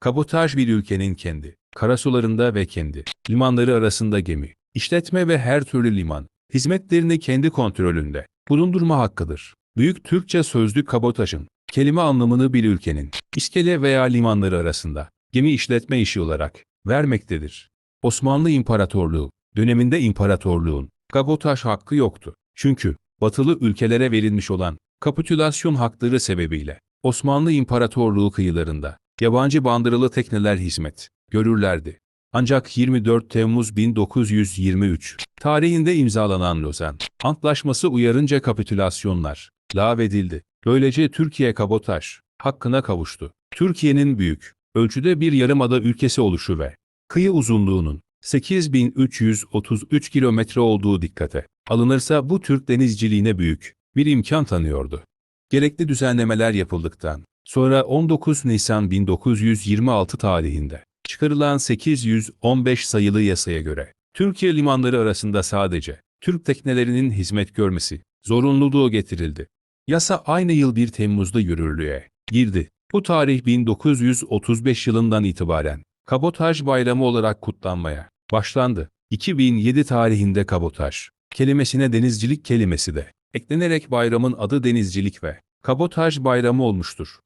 Kabotaj bir ülkenin kendi karasularında ve kendi limanları arasında gemi, işletme ve her türlü liman hizmetlerini kendi kontrolünde bulundurma hakkıdır. Büyük Türkçe sözlük kabotajın kelime anlamını bir ülkenin iskele veya limanları arasında gemi işletme işi olarak vermektedir. Osmanlı İmparatorluğu döneminde imparatorluğun kabotaj hakkı yoktu. Çünkü batılı ülkelere verilmiş olan kapitülasyon hakları sebebiyle Osmanlı İmparatorluğu kıyılarında yabancı bandırılı tekneler hizmet görürlerdi. Ancak 24 Temmuz 1923 tarihinde imzalanan Lozan Antlaşması uyarınca kapitülasyonlar lağvedildi. Böylece Türkiye kabotaj hakkına kavuştu. Türkiye'nin büyük ölçüde bir yarımada ülkesi oluşu ve kıyı uzunluğunun 8333 kilometre olduğu dikkate alınırsa bu Türk denizciliğine büyük bir imkan tanıyordu. Gerekli düzenlemeler yapıldıktan sonra 19 Nisan 1926 tarihinde çıkarılan 815 sayılı yasaya göre Türkiye limanları arasında sadece Türk teknelerinin hizmet görmesi zorunluluğu getirildi. Yasa aynı yıl 1 Temmuz'da yürürlüğe girdi. Bu tarih 1935 yılından itibaren Kabotaj Bayramı olarak kutlanmaya başlandı. 2007 tarihinde kabotaj kelimesine denizcilik kelimesi de eklenerek bayramın adı denizcilik ve kabotaj bayramı olmuştur.